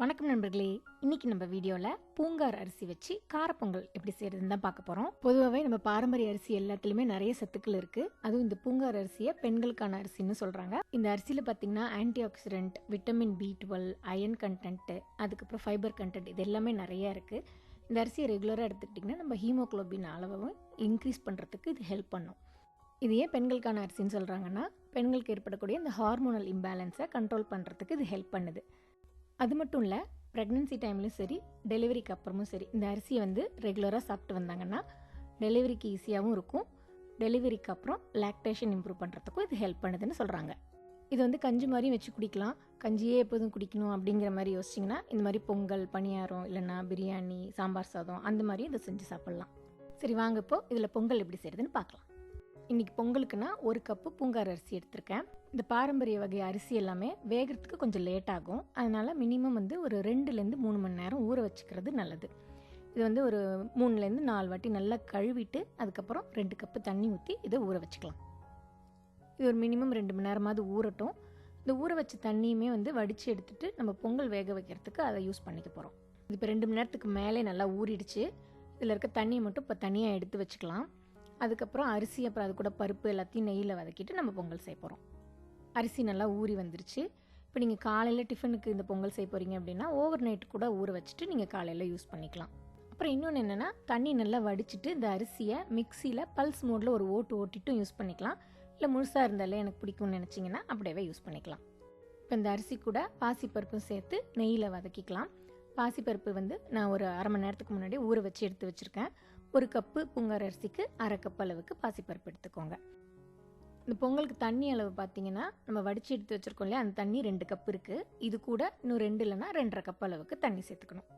வணக்கம் நண்பர்களே. இன்னைக்கு நம்ம வீடியோவில் பூங்கார் அரிசி வச்சு காரப்பொங்கல் எப்படி செய்யறதுன்னு தான் பார்க்க போகிறோம் பொதுவாகவே நம்ம பாரம்பரிய அரிசி எல்லாத்துலேயுமே நிறைய சத்துக்கள் இருக்குது அதுவும் இந்த பூங்கார் அரிசியை பெண்களுக்கான அரிசின்னு சொல்கிறாங்க இந்த அரிசியில் பார்த்தீங்கன்னா antioxidant vitamin B twelve iron content அதுக்கப்புறம் ஃபைபர் கண்டென்ட் இது எல்லாமே நிறைய இருக்குது இந்த அரிசியை ரெகுலராக எடுத்துக்கிட்டிங்கன்னா நம்ம ஹீமோக்ளோபின் அளவும் இன்க்ரீஸ் பண்ணுறதுக்கு இது ஹெல்ப் பண்ணும். இது ஏன் பெண்களுக்கான அரிசின்னு சொல்கிறாங்கன்னா பெண்களுக்கு ஏற்படக்கூடிய இந்த ஹார்மோனல் இம்பேலன்ஸை கண்ட்ரோல் பண்ணுறதுக்கு இது ஹெல்ப் பண்ணுது. அது மட்டும் இல்லை ப்ரெக்னென்சி டைம்லையும் சரி டெலிவரிக்கு அப்புறமும் சரி இந்த அரிசியை வந்து ரெகுலராக சாப்பிட்டு வந்தாங்கன்னா டெலிவரிக்கு ஈஸியாகவும் இருக்கும். டெலிவரிக்கு அப்புறம் லாக்டேஷன் இம்ப்ரூவ் பண்ணுறதுக்கும் இது ஹெல்ப் பண்ணுதுன்னு சொல்கிறாங்க இது வந்து கஞ்சி மாதிரியும் வச்சு குடிக்கலாம். கஞ்சியே எப்போதும் குடிக்கணும் அப்படிங்கிற மாதிரி யோசிச்சிங்கன்னா இந்த மாதிரி பொங்கல் பணியாரம் இல்லைன்னா பிரியாணி சாம்பார் சாதம் அந்த மாதிரியும் இதை செஞ்சு சாப்பிட்லாம். சரி வாங்க இப்போ இதில் பொங்கல் எப்படி செய்கிறதுன்னு பார்க்கலாம். இன்றைக்கி பொங்கலுக்குன்னா ஒரு கப்பு பூங்கார் அரிசி எடுத்திருக்கேன். இந்த பாரம்பரிய வகை அரிசி எல்லாமே வேகிறதுக்கு கொஞ்சம் லேட் ஆகும். அதனால் மினிமம் வந்து ஒரு ரெண்டுலேருந்து மூணு மணி நேரம் ஊற வச்சுக்கிறது நல்லது. இது வந்து ஒரு மூணுலேருந்து நாலு வாட்டி நல்லா கழுவிட்டு அதுக்கப்புறம் ரெண்டு கப்பு தண்ணி ஊற்றி இதை ஊற வச்சுக்கலாம். இது ஒரு மினிமம் ரெண்டு மணி நேரமாவது ஊறட்டும். இந்த ஊற வச்ச தண்ணியுமே வந்து வடித்து எடுத்துட்டு நம்ம பொங்கல் வேக வைக்கிறதுக்கு அதை யூஸ் பண்ணிக்க போகிறோம் இது இப்போ ரெண்டு மணி நேரத்துக்கு மேலே நல்லா ஊறிடுச்சு. இதில் இருக்க தண்ணியை மட்டும் இப்போ தனியாக எடுத்து வச்சுக்கலாம். அதுக்கப்புறம் அரிசி அப்புறம் அது கூட பருப்பு எல்லாத்தையும் நெய்யில் வதக்கிட்டு நம்ம பொங்கல் செய்ய போகிறோம் அரிசி நல்லா ஊறி வந்துருச்சு. இப்போ நீங்கள் காலையில் டிஃபனுக்கு இந்த பொங்கல் செய்ய போகிறீங்க அப்படின்னா ஓவர் நைட் கூட ஊற வச்சுட்டு நீங்கள் காலையில் யூஸ் பண்ணிக்கலாம். அப்புறம் இன்னொன்று என்னென்னா தண்ணி நல்லா வடிச்சிட்டு இந்த அரிசியை மிக்சியில் பல்ஸ் மோடில் ஒரு ஓட்டு ஓட்டிட்டும் யூஸ் பண்ணிக்கலாம். இல்லை முழுசாக இருந்தாலே எனக்கு பிடிக்கும்னு நினச்சிங்கன்னா அப்படியே யூஸ் பண்ணிக்கலாம். இப்போ இந்த அரிசி கூட பாசிப்பருப்பும் சேர்த்து நெய்யில் வதக்கிக்கலாம். பாசிப்பருப்பு வந்து நான் ஒரு அரை மணி நேரத்துக்கு முன்னாடி ஊற வச்சு எடுத்து வச்சுருக்கேன். ஒரு கப்பு பொங்கல் அரிசிக்கு அரை கப் அளவுக்கு பாசிப்பருப்பு எடுத்துக்கோங்க. இந்த பொங்கலுக்கு தண்ணி அளவு பார்த்தீங்கன்னா நம்ம வடித்து எடுத்து வச்சுருக்கோம் இல்லையா அந்த தண்ணி ரெண்டு கப் இருக்குது இது கூட இன்னும் ரெண்டு இல்லைன்னா ரெண்டரை கப் அளவுக்கு தண்ணி சேர்த்துக்கணும்.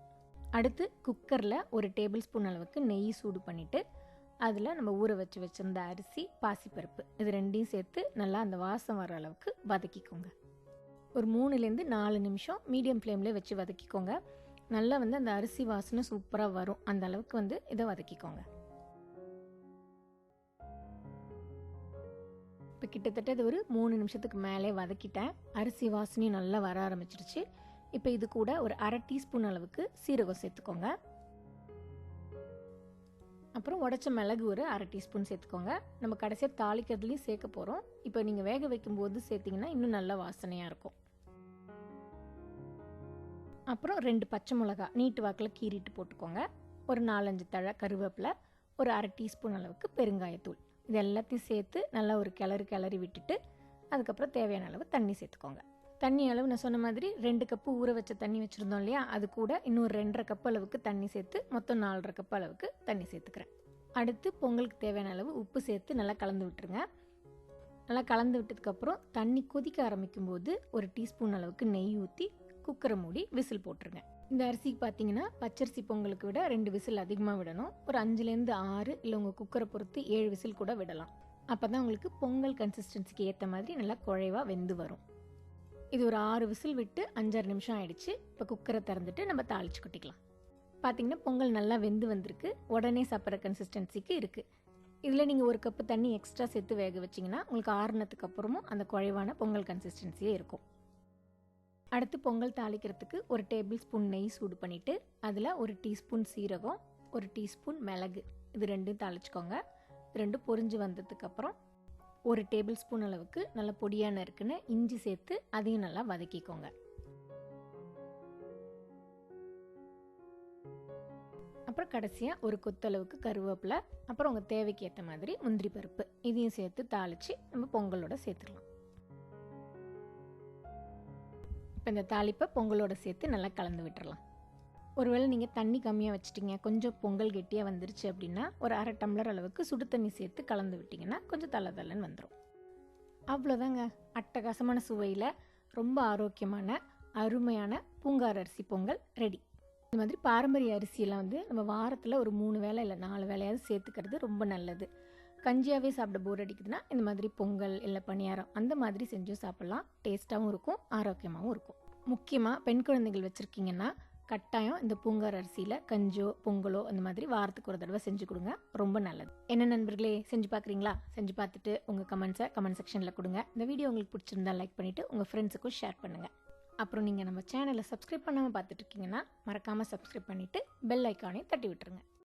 அடுத்து குக்கரில் ஒரு டேபிள் ஸ்பூன் அளவுக்கு நெய் சூடு பண்ணிவிட்டு அதில் நம்ம ஊற வச்சு வச்சுருந்த அரிசி பாசிப்பருப்பு இது ரெண்டையும் சேர்த்து நல்லா அந்த வாசம் வர அளவுக்கு வதக்கிக்கோங்க. ஒரு மூணுலேருந்து நாலு நிமிஷம் மீடியம் ஃப்ளேமில் வச்சு வதக்கிக்கோங்க. நல்லா வந்து அந்த அரிசி வாசனை சூப்பராக வரும். அந்த அளவுக்கு வந்து இதை வதக்கிக்கோங்க. இப்போ கிட்டத்தட்ட இது ஒரு மூணு நிமிஷத்துக்கு மேலே வதக்கிட்டேன். அரிசி வாசனையும் நல்லா வர ஆரம்பிச்சிருச்சு. இப்போ இது கூட ஒரு அரை டீஸ்பூன் அளவுக்கு சீரகம் சேர்த்துக்கோங்க. அப்புறம் உடச்ச மிளகு ஒரு அரை டீஸ்பூன் சேர்த்துக்கோங்க. நம்ம கடைசியாக தாளிக்கிறதுலையும் சேர்க்க போகிறோம் இப்போ நீங்கள் வேக வைக்கும்போது சேர்த்திங்கன்னா இன்னும் நல்ல வாசனையாக இருக்கும். அப்புறம் ரெண்டு பச்சை மிளகா நீட்டு வாக்கில் கீறிட்டு போட்டுக்கோங்க. ஒரு நாலஞ்சு தழை கருவேப்பிலை ஒரு அரை டீஸ்பூன் அளவுக்கு பெருங்காயத்தூள். இது எல்லாத்தையும் சேர்த்து நல்லா ஒரு கிளறு கிளறி விட்டுட்டு அதுக்கப்புறம் தேவையான அளவு தண்ணி சேர்த்துக்கோங்க. தண்ணி அளவு நான் சொன்ன மாதிரி ரெண்டு கப்பு ஊற வச்ச தண்ணி வச்சுருந்தோம் இல்லையா? அது கூட இன்னொரு ரெண்டரை கப் அளவுக்கு தண்ணி சேர்த்து மொத்தம் நாலரை கப் அளவுக்கு தண்ணி சேர்த்துக்கிறேன். அடுத்து பொங்கலுக்கு தேவையான அளவு உப்பு சேர்த்து நல்லா கலந்து விட்டுருங்க. நல்லா கலந்து விட்டதுக்கப்புறம் தண்ணி கொதிக்க ஆரம்பிக்கும் போது ஒரு டீஸ்பூன் அளவுக்கு நெய் ஊற்றி குக்கரை மூடி விசில் போட்டுருங்க. இந்த அரிசிக்கு பார்த்தீங்கன்னா பச்சரிசி பொங்கலுக்கு விட ரெண்டு விசில் அதிகமாக விடணும். ஒரு அஞ்சுலேருந்து ஆறு இல்லை உங்கள் குக்கரை பொறுத்து ஏழு விசில் கூட விடலாம். அப்போ தான் உங்களுக்கு பொங்கல் கன்சிஸ்டன்சிக்கு ஏற்ற மாதிரி நல்லா குழைவாக வெந்து வரும். இது ஒரு ஆறு விசில் விட்டு அஞ்சாறு நிமிஷம் ஆயிடுச்சு. இப்போ குக்கரை திறந்துட்டு நம்ம தாளிச்சு கொட்டிக்கலாம். பார்த்தீங்கன்னா பொங்கல் நல்லா வெந்து வந்திருக்கு. உடனே சாப்பிட்ற கன்சிஸ்டன்சிக்கு இருக்குது இதில் நீங்கள் ஒரு கப்பு தண்ணி எக்ஸ்ட்ரா சேர்த்து வேக வச்சிங்கன்னா உங்களுக்கு ஆறுனதுக்கு அப்புறமும் அந்த குழைவான பொங்கல் கன்சிஸ்டன்சியே இருக்கும். அடுத்து பொங்கல் தாளிக்கிறதுக்கு ஒரு டேபிள் ஸ்பூன் நெய் சூடு பண்ணிவிட்டு அதில் ஒரு டீஸ்பூன் சீரகம் ஒரு டீஸ்பூன் மிளகு. இது ரெண்டும் தாளிச்சுக்கோங்க. இது ரெண்டும் பொரிஞ்சு வந்ததுக்கப்புறம் ஒரு டேபிள் ஸ்பூன் அளவுக்கு நல்லா பொடியான இருக்குன்னு இஞ்சி சேர்த்து அதையும் நல்லா வதக்கிக்கோங்க. அப்புறம் கடைசியாக ஒரு கொத்தளவுக்கு கருவேப்பிலை அப்புறம் உங்கள் தேவைக்கு ஏற்ற மாதிரி முந்திரி பருப்பு இதையும் சேர்த்து தாளித்து நம்ம பொங்கலோட சேர்த்துக்கலாம். இப்போ இந்த தாளிப்பை பொங்கலோட சேர்த்து நல்லா கலந்து விட்டுறலாம். ஒருவேளை நீங்கள் தண்ணி கம்மியாக வச்சிட்டிங்க கொஞ்சம் பொங்கல் கெட்டியாக வந்துருச்சு அப்படின்னா ஒரு அரை டம்ளர் அளவுக்கு சுடு தண்ணி சேர்த்து கலந்து விட்டிங்கன்னா கொஞ்சம் தலை தலைன்னு வந்துடும் அவ்வளோதாங்க அட்டகாசமான சுவையில் ரொம்ப ஆரோக்கியமான அருமையான பூங்கார் அரிசி பொங்கல் ரெடி. இந்த மாதிரி பாரம்பரிய அரிசியெல்லாம் வந்து நம்ம வாரத்தில் ஒரு மூணு வேளை இல்லை நாலு வேலையாவது சேர்த்துக்கிறது ரொம்ப நல்லது. கஞ்சியாகவே சாப்பிட போர் அடிக்குதுன்னா இந்த மாதிரி பொங்கல் இல்லை பணியாரம் அந்த மாதிரி செஞ்சும் சாப்பிட்லாம். டேஸ்ட்டாகவும் இருக்கும் ஆரோக்கியமாகவும் இருக்கும். முக்கியமாக பெண் குழந்தைகள் வச்சுருக்கீங்கன்னா கட்டாயம் இந்த பூங்கார் அரிசியில் கஞ்சோ பொங்கலோ அந்த மாதிரி வாரத்துக்கு ஒரு தடவை செஞ்சு கொடுங்க. ரொம்ப நல்லது. என்ன நண்பர்களே செஞ்சு பார்க்குறீங்களா? செஞ்சு பார்த்துட்டு உங்கள் கமெண்ட்ஸை கமெண்ட் செக்ஷனில் கொடுங்க. இந்த வீடியோ உங்களுக்கு பிடிச்சிருந்தா லைக் பண்ணிவிட்டு உங்கள் ஃப்ரெண்ட்ஸுக்கும் ஷேர் பண்ணுங்கள் அப்புறம் நீங்கள் நம்ம சேனலை சப்ஸ்கிரைப் பண்ணாமல் பார்த்துட்டு இருக்கீங்கன்னா மறக்காமல் சப்ஸ்கிரைப் பண்ணிவிட்டு பெல் ஐக்கானையும் தட்டி விட்டுருங்க.